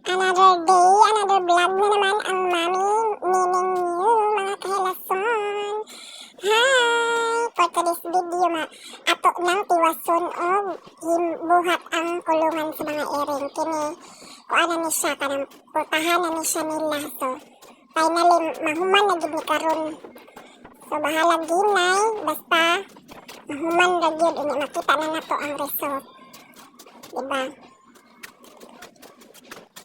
Another day, another vlog na naman ang mami meaning you, mga kahilason. Hi! For today's video, ma ato nang tiwason og himbuhat ang kulungan sa mga iring. Kini, kuana ni siya, kanang putahan na ni siya nila. So, finally, mahuman na gid ni karon. So, bahala ginay, basta mahuman ra gyud ini makita na nato ang result. Diba?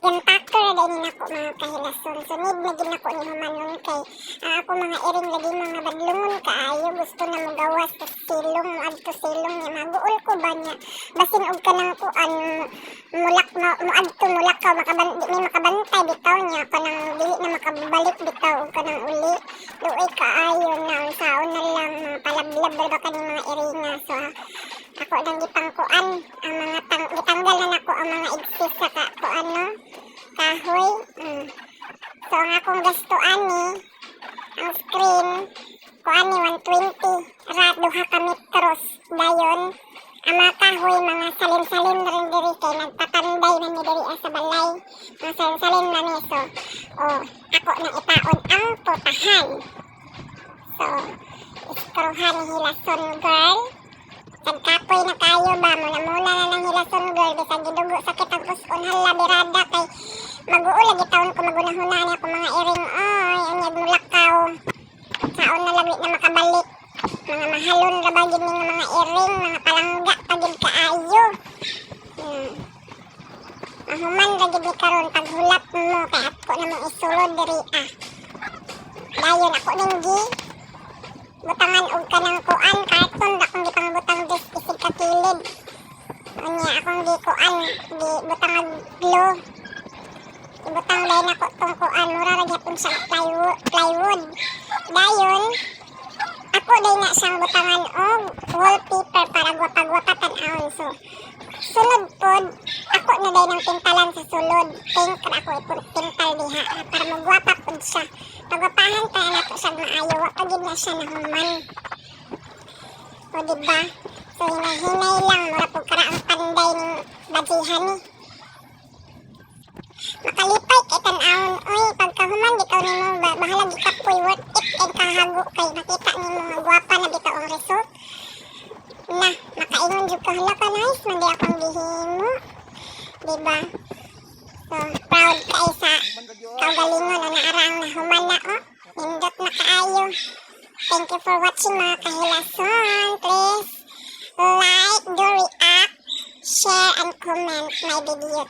Yung factor na din ako mga kahilason. So, need na din ako ni humanon kay ang ako mga iring lagi mga badlungon kaayo. Gusto na magawas sa silong, mo adto silong niya. Maguol ko ba niya? Basin og ka ng kuan, mulak, mo, adto mulak ka, makaban, di may makabantay bitaw niya. Kanang dili na makabalik bitaw og kanang uli. Luoy kaayo na, saon na lang, palablab ba kaning mga iringa. So, ako nang gipangkuan ang mga tang gitanggal na nako ang mga exis sa ka kuan no kahoy mm. so ang akong gastuan ni ang screen kuan ni 120 ra duha ka metros dayon ang mga kahoy mga salim-salim na rin diri kay nagpatanday na ni diri sa balay mga salim-salim na ni so oh ako na itaon ang putahan so iskruhan ni hilason girl Nagkapoy na kayo ba? Muna-muna na ng hilason girl. Bisag gidugo sakit ang puson. Hala, birada kay ko magunahuna niya ko mga iring. Oy, ang yag mulakaw. Saon na lagi na makabalik. Mga mahalon ra ba gid ning mga iring, mga palangga pagid kaayo. Hmm. Mahuman ra gid karon paghulap mo kay ako namang isulod diri ah. Dayon ako ning gi butangan og kanang kuan karton da kong gipang butang dis isig ka kilid unya akong gi kuan gi butangan glue ibutang dahil ako tong kuan mura ra gyapon sa plywood plywood. Dayon ako dahil na siyang butangan og wallpaper para gwapa-gwapa tan-awon so sulod pod ako na dahil ng pintalan sa sulod. Pink ra ako ipon pintal diha para magwapa pod siya. Pagwapahan tayo na siya maayo. Wa pagid na siya nahuman. O diba so hinay-hinay lang mura po kara ang panday ng bajihan ni makalipay kay tan-awon oy pagkahuman bitaw nimo ba bahala gikapoy worth it kay kahago kay makita nimo nga gwapa na bitaw ang result. Na makaingon jud ka hala ka nice man di akong gihimo. Diba? So proud kay sa kaugalingon na naarang na human na oh nindot na kaayo. Thank you for watching mga kahilason please like do react share and comment my video